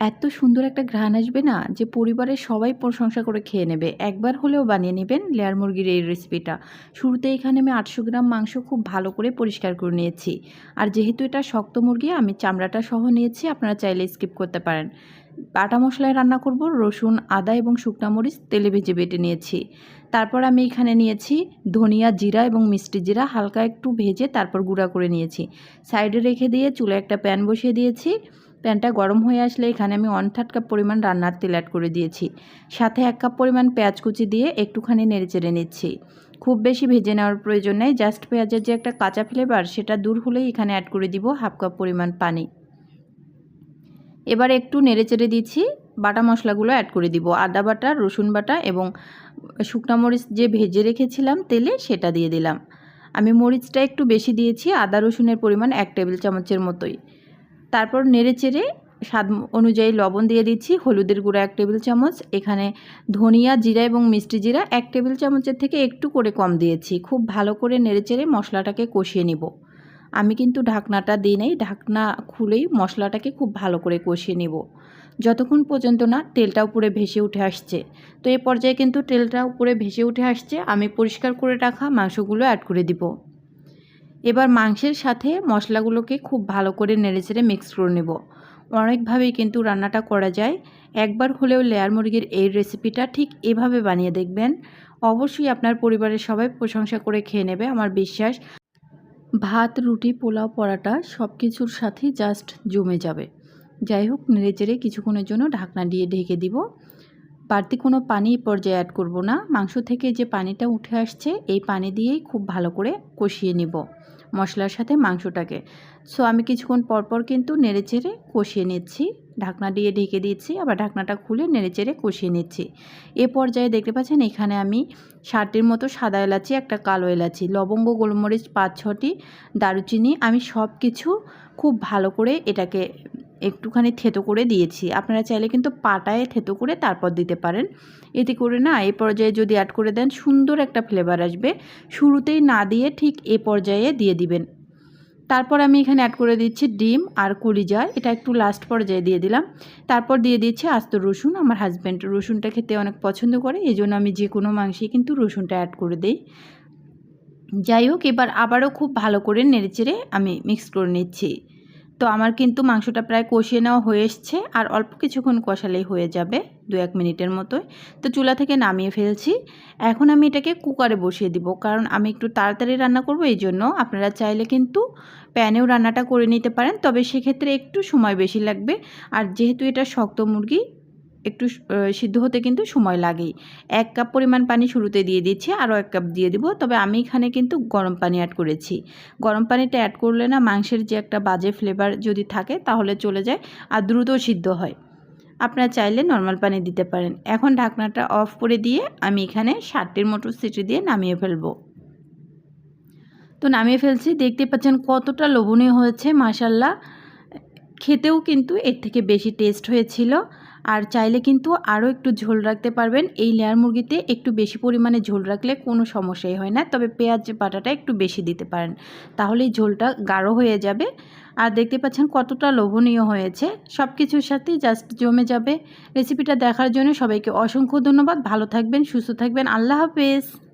এত সুন্দর একটা ঘ্রাণ আসবে না যে পরিবারের সবাই প্রশংসা করে খেয়ে নেবে। একবার হলেও বানিয়ে নেবেন লেয়ার মুরগির এই রেসিপিটা। শুরুতে এখানে আমি আটশো গ্রাম মাংস খুব ভালো করে পরিষ্কার করে নিয়েছি। আর যেহেতু এটা শক্ত মুরগি, আমি চামড়াটা সহ নিয়েছি, আপনারা চাইলে স্কিপ করতে পারেন। বাটা মশলায় রান্না করব, রসুন, আদা এবং শুকনা মরিচ, তেলে ভেজে বেটে নিয়েছি। তারপর আমি এখানে নিয়েছি ধনিয়া জিরা এবং মিষ্টি জিরা, হালকা একটু ভেজে তারপর গুঁড়া করে নিয়েছি। সাইডে রেখে দিয়ে চুলে একটা প্যান বসিয়ে দিয়েছি। প্যানটা গরম হয়ে আসলে এখানে আমি ওয়ান থার্ড কাপ পরিমাণ রান্নার তেল অ্যাড করে দিয়েছি। সাথে এক কাপ পরিমাণ পেঁয়াজ কুচি দিয়ে একটুখানি নেড়ে চেড়ে নিচ্ছি। খুব বেশি ভেজে নেওয়ার প্রয়োজন নেই জাস্ট পেঁয়াজের যে একটা কাঁচা ফ্লেভার সেটা দূর হলেই এখানে অ্যাড করে দিব হাফ কাপ পরিমাণ পানি। এবার একটু নেড়ে চেড়ে দিচ্ছি, বাটা মশলাগুলো অ্যাড করে দিব। আদা বাটা, রসুন বাটা এবং শুকনা মরিচ যে ভেজে রেখেছিলাম তেলে সেটা দিয়ে দিলাম। আমি মরিচটা একটু বেশি দিয়েছি, আদা রসুনের পরিমাণ এক টেবিল চামচের মতোই। তারপর নেড়ে চেড়ে স্বাদ অনুযায়ী লবণ দিয়ে দিচ্ছি, হলুদের গুঁড়া এক টেবিল চামচ, এখানে ধনিয়া জিরা এবং মিষ্টি জিরা এক টেবিল চামচের থেকে একটু করে কম দিয়েছি, খুব ভালো করে নেড়ে চেড়ে মশলাটাকে কষিয়ে নিব। আমি কিন্তু ঢাকনাটা দিই নাই, ঢাকনা খুলেই মশলাটাকে খুব ভালো করে কষিয়ে নিব। যতক্ষণ পর্যন্ত না তেলটা উপরে ভেসে উঠে আসছে। তো এই পর্যায়ে কিন্তু তেলটা উপরে ভেসে উঠে আসছে, আমি পরিষ্কার করে রাখা মাংসগুলো অ্যাড করে দিব। এবার মাংসের সাথে মশলাগুলোকে খুব ভালো করে নেড়েচেড়ে মিক্স করে নেব। অনেকভাবেই কিন্তু রান্নাটা করা যায়। একবার হলেও লেয়ার মুরগির এই রেসিপিটা ঠিক এভাবে বানিয়ে দেখবেন। অবশ্যই আপনার পরিবারের সবাই প্রশংসা করে খেয়ে নেবে, আমার বিশ্বাস। ভাত, রুটি, পোলাও, পরাটা সব কিছুর সাথেই জাস্ট জমে যাবে। যাই হোক নেড়েচেড়ে কিছুক্ষণের জন্য ঢাকনা দিয়ে ঢেকে দিব। বাড়তি কোনো পানি পর্যায়ে অ্যাড করব না। মাংস থেকে যে পানিটা উঠে আসছে, এই পানি দিয়েই খুব ভালো করে কষিয়ে নিব। মশলার সাথে মাংসটাকে। সো আমি কিছুক্ষণ পরপর কিন্তু নেড়েচেড়ে কষিয়ে নিচ্ছি। ঢাকনা দিয়ে ঢেকে দিচ্ছি, আবার ঢাকনাটা খুলে নেড়েচেড়ে কষিয়ে নিচ্ছি। এ পর্যায়ে দেখতে পাচ্ছেন এখানে আমি ষাটটির মতো সাদা এলাচি, একটা কালো এলাচি, লবঙ্গ, গোলমরিচ, পাঁচ ছটি দারুচিনি, আমি সব কিছু খুব ভালো করে এটাকে একটুখানি থেতো করে দিয়েছি। আপনারা চাইলে কিন্তু পাটায় থেতো করে তারপর দিতে পারেন। এতে করে না এ পর্যায়ে যদি অ্যাড করে দেন, সুন্দর একটা ফ্লেভার আসবে। শুরুতেই না দিয়ে ঠিক এ পর্যায়ে দিয়ে দিবেন। তারপর আমি এখানে অ্যাড করে দিচ্ছি ডিম আর কলিজা এটা একটু লাস্ট পর্যায়ে দিয়ে দিলাম। তারপর দিয়ে দিচ্ছি আস্ত রসুন। আমার হাজব্যান্ড রসুনটা খেতে অনেক পছন্দ করে। এই জন্য আমি যে কোনো মাংসে কিন্তু রসুনটা অ্যাড করে দিই। যাই হোক, এবার আবারও খুব ভালো করে নেড়েচেড়ে আমি মিক্স করে নিচ্ছি। তো আমার কিন্তু মাংসটা প্রায় কষিয়ে নেওয়া হয়ে এসছে আর অল্প কিছুক্ষণ কষালেই হয়ে যাবে দু এক মিনিটের মতোই। তো চুলা থেকে নামিয়ে ফেলছি। এখন আমি এটাকে কুকারে বসিয়ে দিব কারণ আমি একটু তাড়াতাড়ি রান্না করব, এই জন্য আপনারা চাইলে কিন্তু প্যানেও রান্নাটা করে নিতে পারেন। তবে সেক্ষেত্রে একটু সময় বেশি লাগবে। আর যেহেতু এটা শক্ত মুরগি একটু সিদ্ধ হতে কিন্তু সময় লাগেই। এক কাপ পরিমাণ পানি শুরুতে দিয়ে দিচ্ছি, আরও এক কাপ দিয়ে দিব। তবে আমি এখানে কিন্তু গরম পানি অ্যাড করেছি। গরম পানিটা অ্যাড করলে না মাংসের যে একটা বাজে ফ্লেভার যদি থাকে তাহলে চলে যায় আর দ্রুত সিদ্ধ হয়। আপনারা চাইলে নর্মাল পানি দিতে পারেন। এখন ঢাকনাটা অফ করে দিয়ে আমি এখানে ষাটটির মতো সিটি দিয়ে নামিয়ে ফেলব। তো নামিয়ে ফেলছি, দেখতে পাচ্ছেন কতটা লোভনীয় হয়েছে মাসাল্লাহ খেতেও কিন্তু এর থেকে বেশি টেস্ট হয়েছিল। আর চাইলে কিন্তু আরও একটু ঝোল রাখতে পারবেন। এই লেয়ার মুরগিতে একটু বেশি পরিমাণে ঝোল রাখলে কোনো সমস্যাই হয় না। তবে পেঁয়াজ বাটাটা একটু বেশি দিতে পারেন। তাহলেই ঝোলটা গাঢ় হয়ে যাবে। আর দেখতে পাচ্ছেন কতটা লোভনীয় হয়েছে। সব কিছুর সাথে জাস্ট জমে যাবে। রেসিপিটা দেখার জন্য সবাইকে অসংখ্য ধন্যবাদ। ভালো থাকবেন, সুস্থ থাকবেন। আল্লাহ হাফেজ।